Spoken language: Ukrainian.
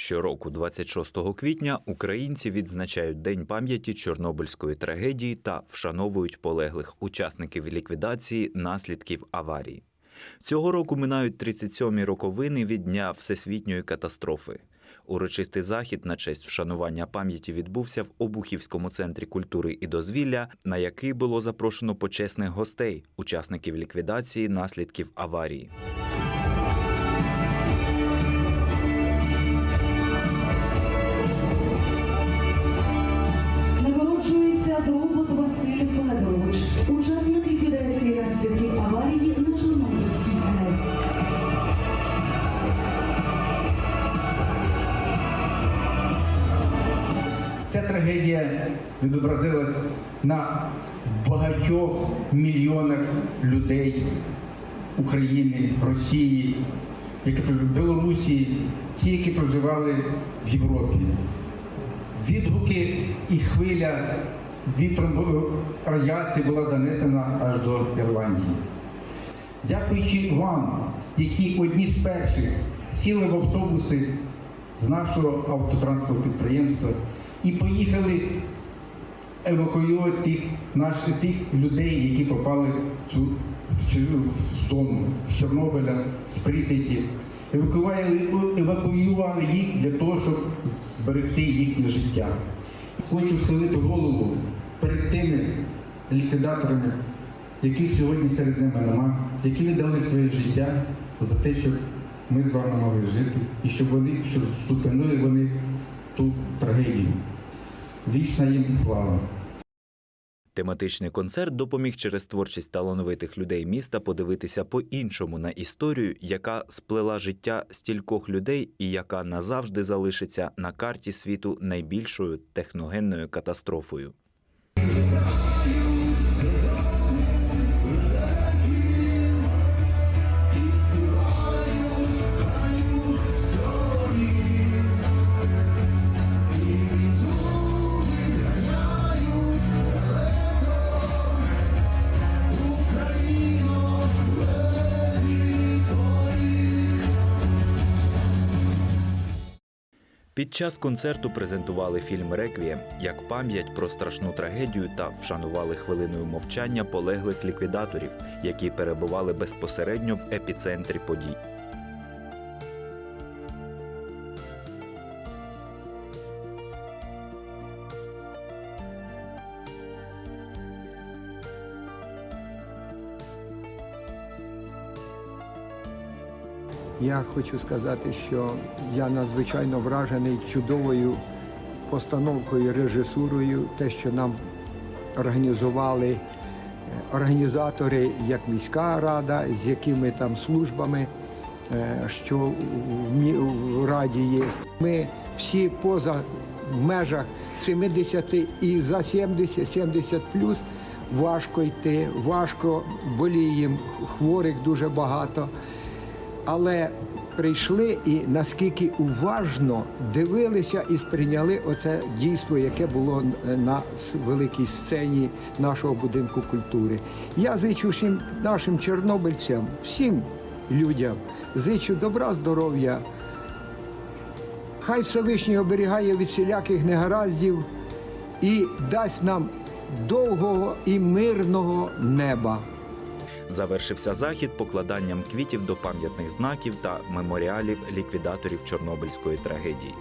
Щороку, 26 квітня, українці відзначають День пам'яті Чорнобильської трагедії та вшановують полеглих учасників ліквідації наслідків аварії. Цього року минають 37-мі роковини від дня всесвітньої катастрофи. Урочистий захід на честь вшанування пам'яті відбувся в Обухівському центрі культури і дозвілля, на який було запрошено почесних гостей, учасників ліквідації наслідків аварії. Трагедія відобразилась на багатьох мільйонах людей України, Росії, які Білорусі, ті, які проживали в Європі. Відгуки і хвиля вітром радіації була занесена аж до Ірландії. Дякуючи вам, які одні з перших сіли в автобуси з нашого автотранспортного підприємства і поїхали евакуювати тих, наших, тих людей, які попали в цю в зону з Чорнобиля, з Прип'яті. Евакуювали, евакуювали їх для того, щоб зберегти їхнє життя. Хочу схилити голову перед тими ліквідаторами, яких сьогодні серед ними нема, які віддали своє життя за те, щоб ми з вами могли жити, і щоб вони щоб зупинили вони ту трагедію. Вічна їм слава! Тематичний концерт допоміг через творчість талановитих людей міста подивитися по-іншому на історію, яка сплела життя стількох людей і яка назавжди залишиться на карті світу найбільшою техногенною катастрофою. Під час концерту презентували фільм Реквієм як пам'ять про страшну трагедію та вшанували хвилиною мовчання полеглих ліквідаторів, які перебували безпосередньо в епіцентрі подій. Я хочу сказати, що я надзвичайно вражений чудовою постановкою, режисурою, те, що нам організували е, організатори, як міська рада, з якими там службами, е, що в раді є. Ми всі поза межах 70 і за 70, 70 плюс важко йти, важко боліємо, хворих дуже багато але прийшли і наскільки уважно дивилися і сприйняли оце дійство, яке було на великій сцені нашого будинку культури. Я зичу всім нашим чорнобильцям, всім людям, зичу добра, здоров'я. Хай Всевишній оберігає від всіляких негараздів і дасть нам довгого і мирного неба. Завершився захід покладанням квітів до пам'ятних знаків та меморіалів ліквідаторів Чорнобильської трагедії.